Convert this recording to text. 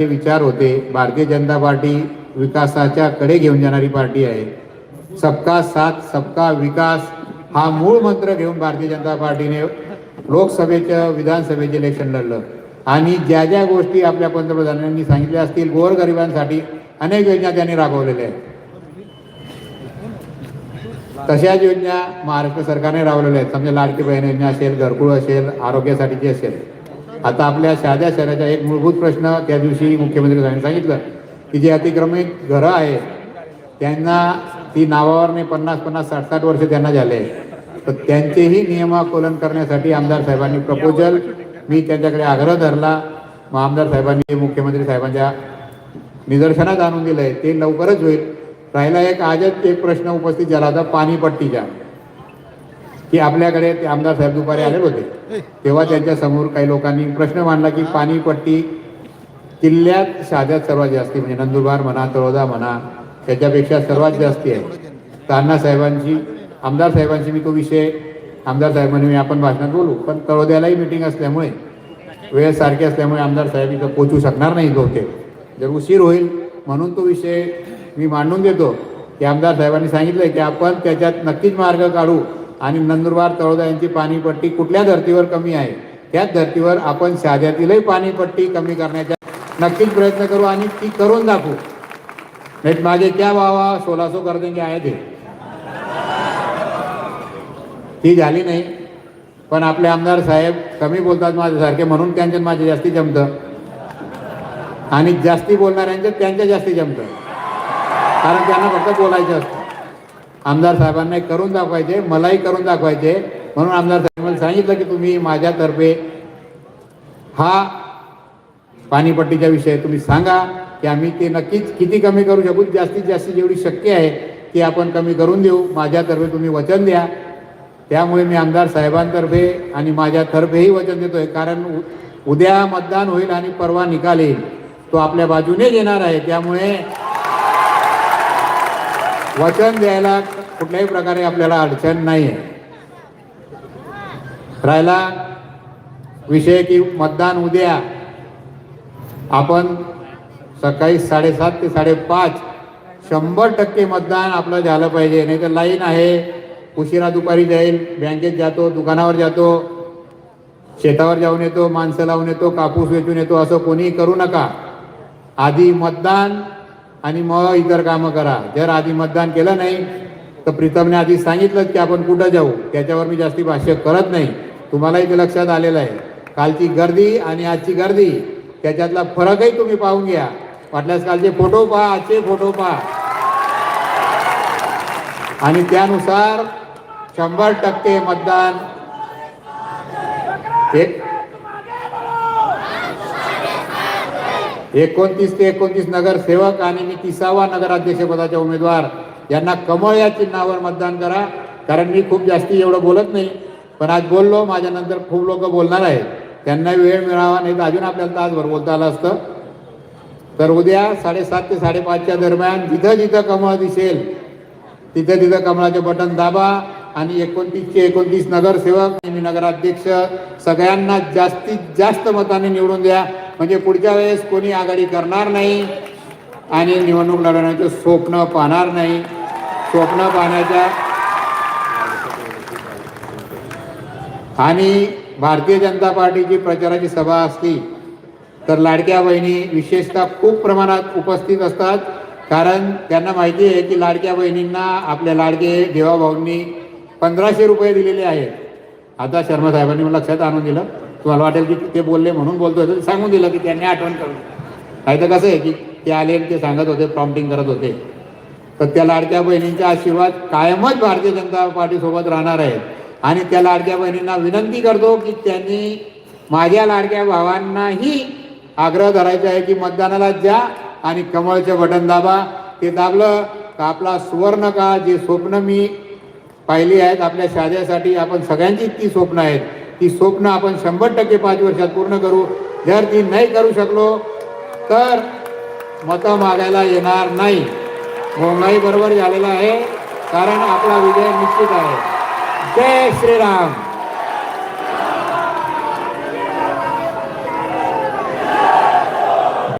हे विचार होते भारतीय जनता पार्टी विकासाच्या कडे घेऊन जाणारी पार्टी आहे. सबका साथ सबका विकास हा मूळ मंत्र घेऊन भारतीय जनता पार्टीने लोकसभेचं विधानसभेचे इलेक्शन लढलं. आणि ज्या ज्या गोष्टी आपल्या पंतप्रधानांनी सांगितल्या असतील गोरगरिबांसाठी अनेक योजना त्यांनी राबवलेल्या आहेत. तशाच योजना महाराष्ट्र सरकारने राबवलेल्या आहेत. समजा लाडकी बहीण योजना असेल घरकुळ असेल आरोग्यासाठीची असेल. आता आपल्या साध्या शहराचा एक मूलभूत प्रश्न त्या दिवशी मुख्यमंत्री साहेबांनी सांगितलं की जे अतिक्रमित घरं आहे त्यांना ती नावावर नाही पन्नास पन्नास साठ साठ वर्ष त्यांना झाले. तर त्यांचेही नियमाकोलन करण्यासाठी आमदार साहेबांनी प्रपोजल मी त्यांच्याकडे आग्रह धरला. मग आमदार साहेबांनी मुख्यमंत्री साहेबांच्या निदर्शनात आणून दिलं आहे ते लवकरच होईल. राहिला एक आजच एक प्रश्न उपस्थित झाला होता पाणीपट्टीचा की आपल्याकडे ते आमदार साहेब दुपारी आले होते. तेव्हा त्यांच्यासमोर काही लोकांनी प्रश्न मांडला की पाणीपट्टी किल्ल्यात शाद्यात सर्वात जास्ती म्हणजे नंदुरबार म्हणा तळोदा म्हणा त्याच्यापेक्षा सर्वात जास्ती आहे. तर अण्णा साहेबांची आमदार साहेबांशी मी तो विषय आमदार साहेबांनी मी आपण भाषणात बोलू पण तळोद्यालाही मिटिंग असल्यामुळे वेळ सारखी असल्यामुळे आमदार साहेब इथं पोचू शकणार नाही बहुतेक. जर उशीर होईल म्हणून तो विषय मी मांडून देतो. की आमदार साहेबांनी सांगितलं की आपण त्याच्यात नक्कीच मार्ग काढू. आणि नंदुरबार तळोदा यांची पाणीपट्टी कुठल्या धर्तीवर कमी आहे? त्याच धर्तीवर आपण शाद्यातीलही पाणीपट्टी कमी करण्याचा नक्कीच प्रयत्न करू आणि ती करून दाखवू. नाही मागे क्या बाबा सोलासो कर देंगे आहे ते ती झाली नाही. पण आपले आमदार साहेब कमी बोलतात माझ्यासारखे म्हणून त्यांच्यात माझे जास्ती जमतं आणि जास्ती बोलणाऱ्यांच्यात त्यांच्या जास्ती जमतं कारण त्यांना फक्त बोलायचं असतं. आमदार साहेबांना करून दाखवायचे मलाही करून दाखवायचे. म्हणून आमदार साहेबांनी सांगितलं की तुम्ही माझ्यातर्फे हा पाणीपट्टीचा विषय तुम्ही सांगा की आम्ही ते नक्कीच किती कमी करू शकू जास्तीत जास्त जेवढी शक्य आहे ती आपण कमी करून देऊ. माझ्यातर्फे तुम्ही वचन द्या. त्यामुळे मी आमदार साहेबांतर्फे आणि माझ्यातर्फेही वचन देतोय. कारण उ- उद्या मतदान होईल आणि परवा निकाल येईल. तो आपल्या बाजूने येणार आहे. त्यामुळे वचन द्यायला कुठल्याही प्रकारे आपल्याला अडचण नाही आहे राहिला विषय की मतदान उद्या. आपण सकाळी साडेसात ते साडेपाच शंभर टक्के मतदान आपलं झालं पाहिजे. नाही तर लाईन आहे. उशिरा दुपारी जाईल. बँकेत जातो दुकानावर जातो. शेतावर जाऊन येतो माणसं लावून येतो कापूस वेचून येतो असं कोणीही करू नका. आधी मतदान आणि मग इतर कामं करा. जर आधी मतदान केलं नाही तर प्रीतमने आधी सांगितलं की आपण कुठं जाऊ. त्याच्यावर मी जास्ती भाष्य करत नाही. तुम्हालाही ते लक्षात आलेलं आहे. कालची गर्दी आणि आजची गर्दी त्याच्यातला फरकही तुम्ही पाहून घ्या. वाटल्यास कालचे फोटो पहा आजचे फोटो पहा. आणि त्यानुसार शंभर टक्के मतदान एक एकोणतीस ते एकोणतीस नगरसेवक आणि मी तिसावा नगराध्यक्षपदाच्या उमेदवार. यांना कमळ या चिन्हावर मतदान करा कारण मी खूप जास्ती एवढं बोलत नाही पण आज बोललो माझ्यानंतर खूप लोक बोलणार आहेत. त्यांना वेळ मिळावा नाही तर अजून आपल्याला तासभर बोलता आलं असतं. तर उद्या साडेसात ते साडेपाचच्या दरम्यान जिथं जिथं कमळ दिसेल तिथं तिथं कमळाचे बटन दाबा आणि एकोणतीसचे एकोणतीस नगरसेवक आणि मी नगराध्यक्ष सगळ्यांना जास्तीत जास्त मताने निवडून द्या. म्हणजे पुढच्या वेळेस कोणी आघाडी करणार नाही आणि निवडणूक लढवण्याचं स्वप्न पाहणार नाही. स्वप्न पाहण्याच्या आणि भारतीय जनता पार्टीची प्रचाराची सभा असती तर लाडक्या बहिणी विशेषतः खूप प्रमाणात उपस्थित असतात. कारण त्यांना माहिती आहे की लाडक्या बहिणींना आपल्या लाडके देवाभाऊंनी पंधराशे रुपये दिलेले आहेत. आता शर्मा साहेबांनी मला लक्षात आणून दिलं. तुम्हाला वाटेल की ते बोलले म्हणून बोलतोय तर सांगून दिलं की त्यांनी आठवण करून नाही तर कसं आहे की ते आले ते सांगत होते प्रॉम्प्टिंग करत होते. तर त्या लाडक्या बहिणींचा आशीर्वाद कायमच भारतीय जनता पार्टीसोबत राहणार आहेत. आणि त्या लाडक्या बहिणींना विनंती करतो की त्यांनी माझ्या लाडक्या भावांनाही आग्रह धरायचा आहे की मतदानाला जा आणि कमळचे बटन दाबा. ते दाबलं का आपला सुवर्ण का जे स्वप्न मी पाहिली आहेत आपल्या शाद्यासाठी आपण सगळ्यांची ती स्वप्न आहेत. ती स्वप्न आपण शंभर टक्के पाच वर्षात पूर्ण करू. जर ती नाही करू शकलो तर मतं मागायला येणार नाही. मोंगाई बरोबर झालेला आहे कारण आपला विजय निश्चित आहे. जय श्रीराम.